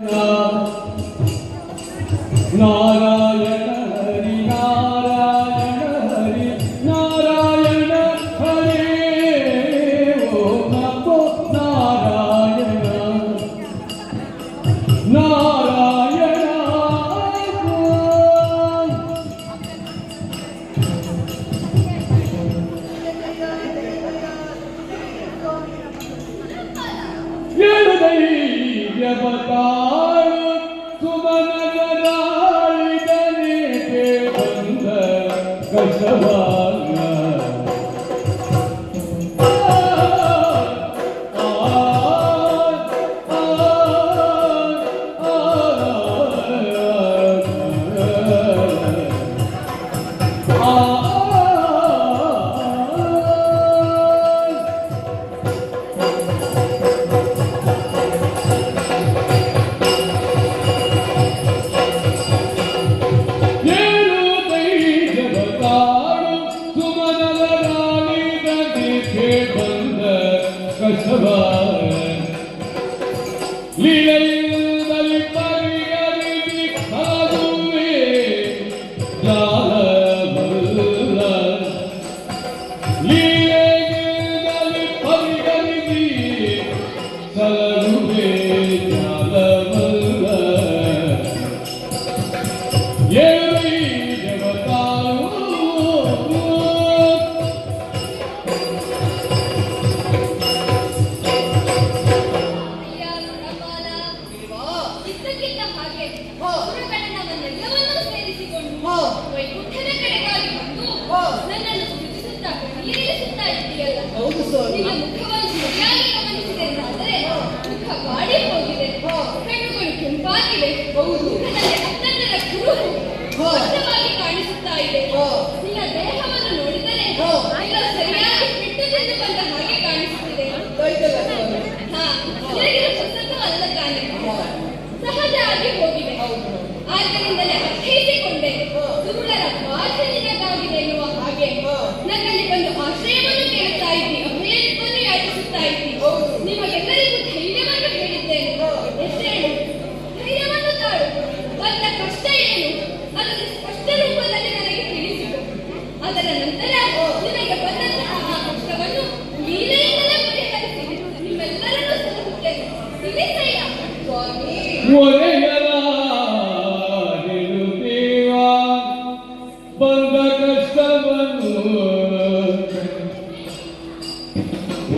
나가.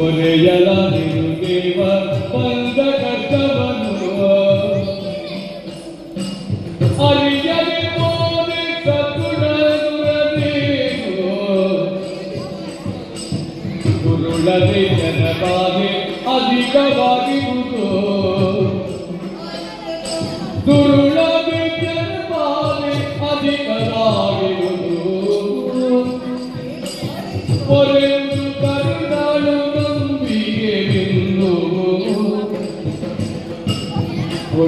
ಒರೆಯಲಾಗಿರುತ್ತೀವ ಬಂದ ಕಷ್ಟವನ್ನು ಅರಿಯದೆ ಮೋದಿ ಸಗುಣನುರಬೇಕು ಗುರುಳದೆ ಜನಬಾಧೆ ಅಧಿಕವಾಗಿರುವುದು ದುರುಳದೆ ಜನಬಾಧೆ ಅಧಿಕವಾಗಿರುವುದು ಪೊರೆಯುವುದು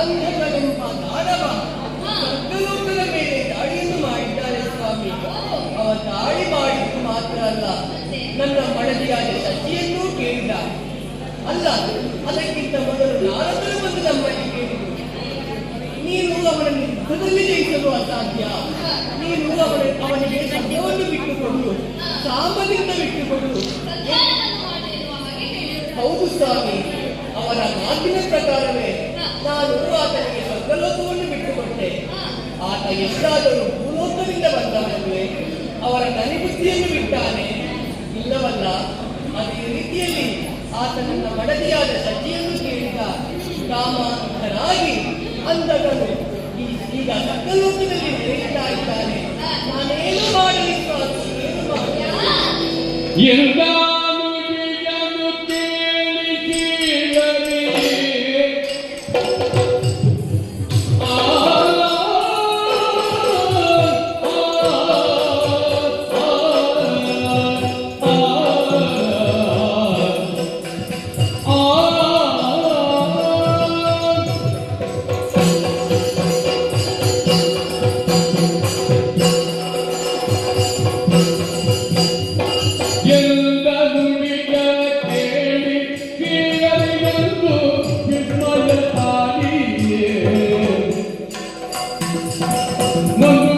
ಅಂಧಕನೆಂಬ ದಾನವ ಸ್ವರ್ಗಲೋಕದ ಮೇಲೆ ದಾಳಿಯನ್ನು ಮಾಡಿದ್ದಾನೆ ಸ್ವಾಮಿ ಅವ ದಾಳಿ ಮಾಡಿದ್ದು ಮಾತ್ರ ಅಲ್ಲ ನನ್ನ ಮಡದಿಯಾದ ಸತಿಯನ್ನೂ ಕೇಳಿದ ಅಲ್ಲ ಅದಕ್ಕಿಂತ ಮೊದಲು ನಾರದರು ಬಂದು ನಮ್ಮಲ್ಲಿ ಕೇಳಿದರು ನೀನು ಅವನನ್ನು ಯುದ್ಧದಲ್ಲಿ ಜಯಿಸಲು ಅಸಾಧ್ಯ ನೀನು ಅವನ ಅವನಿಗೆ ಸತ್ಯವನ್ನು ಬಿಟ್ಟುಕೊಡು ಸಾಮದಿಂದ ಬಿಟ್ಟುಕೊಡು ಹೌದು ಸ್ವಾಮಿ ಅವರ ಮಾತಿನ ಪ್ರಕಾರವೇ ನಾನು ಆತನಿಗೆ ಸ್ವರ್ಗಲೋಕವನ್ನು ಬಿಟ್ಟುಕೊಟ್ಟೆ. ಆತ ಎಷ್ಟಾದರೂ ಭೂಲೋಕದಿಂದ ಬಂದವನಲ್ಲೇ ಅವರ ಕನಿಬುದ್ಧಿಯನ್ನು ಬಿಟ್ಟಾನೆ. ಇಲ್ಲವಲ್ಲ, ಅದೇ ರೀತಿಯಲ್ಲಿ ಆತ ನನ್ನ ಮಡದಿಯಾದ ಸಜ್ಜಿಯನ್ನು ಕೇಳಿದ ಕಾಮಾಂತರಾಗಿ ಈ ಈಗ ಸಕಲೋಕದಲ್ಲಿ ನೆರೆಯುತ್ತಾ ಇದ್ದಾನೆ. ನಾನೇನು ಮಾಡಲಿ ಏನು ಮಾಡಲಿ? Não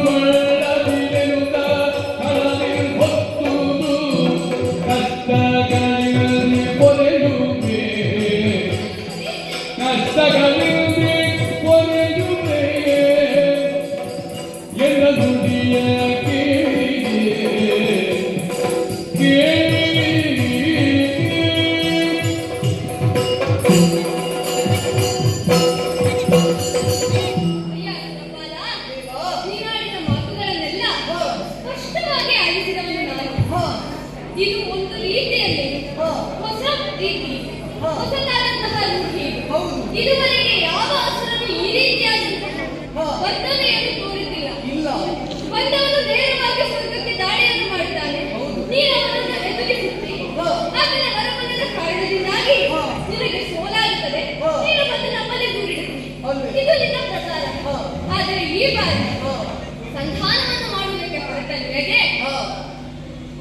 ಸಂಧಾನವನ್ನು ಮಾಡುವುದಕ್ಕೆ ಹೊರತಲ್ಲಿ ನಿನಗೆ ಹಾ,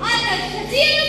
ಆತ ಶಚಿಯನ್ನು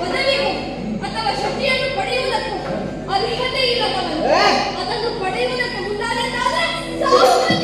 ಪದವಿಗೂ ಅಥವಾ ಶಕ್ತಿಯನ್ನು ಪಡೆಯುವುದಕ್ಕೂ ಅರ್ಹತೆ ಇಲ್ಲದವರು ಅದನ್ನು ಪಡೆಯುವುದಕ್ಕೆ ಮುಂದಾದಂತಾದರೆ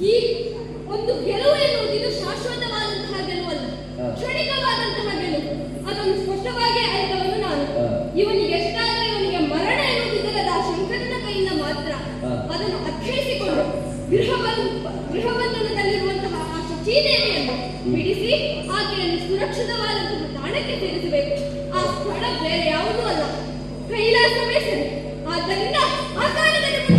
ಈ ಒಂದು ಗೆಲುವು ಎನ್ನುವುದು ಶಾಶ್ವತವಾದಂತಹ ಗೆಲುವಲ್ಲ. ಕ್ಷಣಿಕವಾದಂತಹ ಗೆಲುವು. ಅದನ್ನು ಸ್ಪಷ್ಟವಾಗಿ ಅರಿತವನು ನಾನು. ಇವನಿಗೆ ಎಷ್ಟಾದರೂ ಇವನಿಗೆ ಮರಣ ಎನ್ನುವುದಿಲ್ಲದ ಶಂಕರನ ಕೈಯಿಂದ ಮಾತ್ರ ಅದನ್ನು ಅರ್ಥೈಸಿಕೊಂಡು ಗೃಹ ಗೃಹಬಂಧನದಲ್ಲಿರುವಂತಹ ಆ ಶಚೀದೇವಿಯನ್ನು ಬಿಡಿಸಿ ಆಕೆಯನ್ನು ಸುರಕ್ಷಿತವಾದಂತಹ ತಾಣಕ್ಕೆ ಸೇರಿಸಬೇಕು. ಆ ಸ್ಥಳ ಬೇರೆ ಯಾವುದೂ ಅಲ್ಲ. ಕೈಲಾಸವೇ ಸರಿ. ಆದ್ದರಿಂದ ಆ ಕಾಲದಲ್ಲಿ